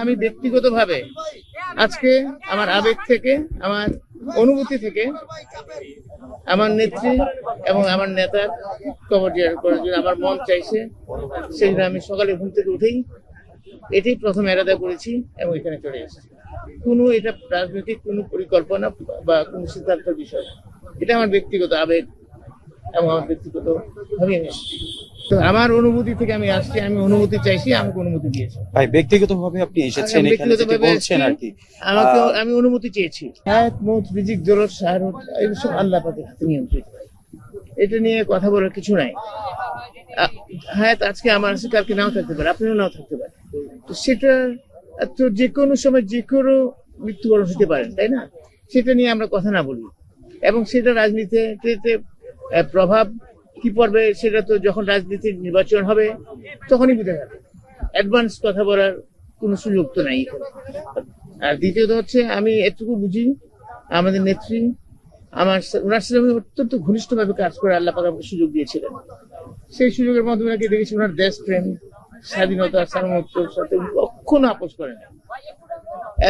আমি ব্যক্তিগতভাবে আজকে আমার আবেগ থেকে, আমার অনুভূতি থেকে, আমার নেত্রী এবং আমার নেতার কবর করার জন্য আমার মন চাইছে, সেই আমি সকালে ঘুম থেকে উঠেই এটাই প্রথম এরাদা করেছি এবং এখানে চলে এসেছি। কোনো এটা রাজনৈতিক কোনো পরিকল্পনা বা কোনো সিদ্ধান্তের বিষয় এটা আমার ব্যক্তিগত আবেগ এবং আমার ব্যক্তিগত ভাবে আমি এসেছি। আমার অনুভূতি থেকে আমি আসছি আমি অনুমতি চাইছি আমাকে অনুমতি দিয়েছে। ভাই ব্যক্তিগতভাবে আপনি এসেছেন এখানে যেটি বলছেন আর কি। আমাকে আমি অনুমতি চেয়েছি। হায়াত মৌত রিজিক জরত শাহরত এগুলো সব আল্লাহ পাকের হাতে নিয়ন্ত্রিত। এটা নিয়ে কথা বলার কিছু নাই। হায়াত আজকে আমার আছে কালকে নাও থাকতে পারে আপনিও নাও থাকতে পারে তো সেটা তো যে কোনো সময় যে কোনো মৃত্যুবরণ হতে পারেন তাই না? সেটা নিয়ে আমরা কথা না বলি। এবং সেটা রাজনীতিতে প্রভাব কি পড়বে সেটা তো যখন রাজনীতির নির্বাচন হবে, তখনই বুঝে যাবে। অ্যাডভান্স কথা বলার কোনো সুযোগ তো নাই। আর দ্বিতীয়ত হচ্ছে, আমি এটুকু বুঝি, আমাদের নেত্রী, আমার ওনার সাথে আমি অত্যন্ত ঘনিষ্ঠভাবে কাজ করে আল্লাহ পাক আমাকে সুযোগ দিয়েছিলেন। সেই সুযোগের মাধ্যমে নাকি দেখেছি ওনার দেশ দেশপ্রেম স্বাধীনতা সার্বভৌমত্বর সাথে কখনো আপোষ করেন না।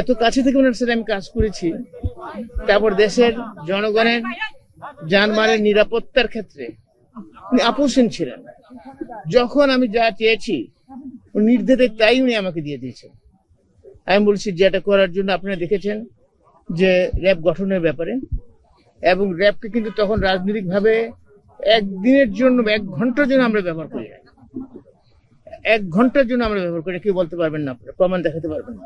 এত কাছে থেকে ওনার সাথে আমি কাজ করেছি, তারপর দেশের জনগণের যানবাহনের নিরাপত্তার ক্ষেত্রে উনি আপোষহীন ছিলেন। যখন আমি যা চেয়েছি নির্দেশে তাই উনি আমাকে দিয়ে দিয়েছেন। আমি বলছি যেটা করার জন্য আপনারা দেখেছেন যে র্যাব গঠনের ব্যাপারে। এবং র্যাবকে কিন্তু তখন রাজনৈতিকভাবে একদিনের জন্য এক ঘণ্টার জন্য আমরা ব্যবহার করি। এক ঘণ্টার জন্য আমরা ব্যবহার করি কেউ বলতে পারবেন না আপনারা, প্রমাণ দেখাতে পারবেন না।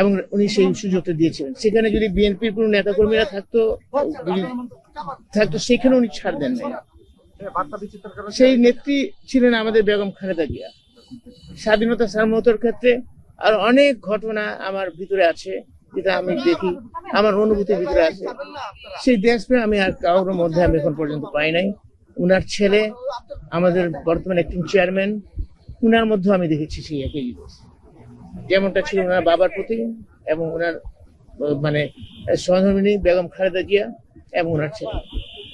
এবং উনি সেই সুযোগটা দিয়েছিলেন সেখানে যদি বিএনপির কোনো নেতাকর্মীরা থাকতো থাকতো, সেখানে উনি ছাড় দেন নাই সেই নেত্রী ছিলেন আমাদের বেগম খালেদা জিয়া। স্বাধীনতা সার্বভৌমত্বের ক্ষেত্রে আর অনেক ঘটনা আমার ভিতরে আছে, যেটা আমি দেখি, আমার অনুভূতির ভিতরে আছে। সেই দেশপ্রেম আমি আর কারোর মধ্যে আমি এখন পর্যন্ত পাই নাই। উনার ছেলে, আমাদের বর্তমান একটি চেয়ারম্যান উনার মধ্যে আমি দেখেছি সেই একই যেমনটা ছিল ওনার বাবার প্রতি এবং ওনার মানে সহধর্মিনী বেগম খালেদা জিয়া এবং ওনার ছেলে।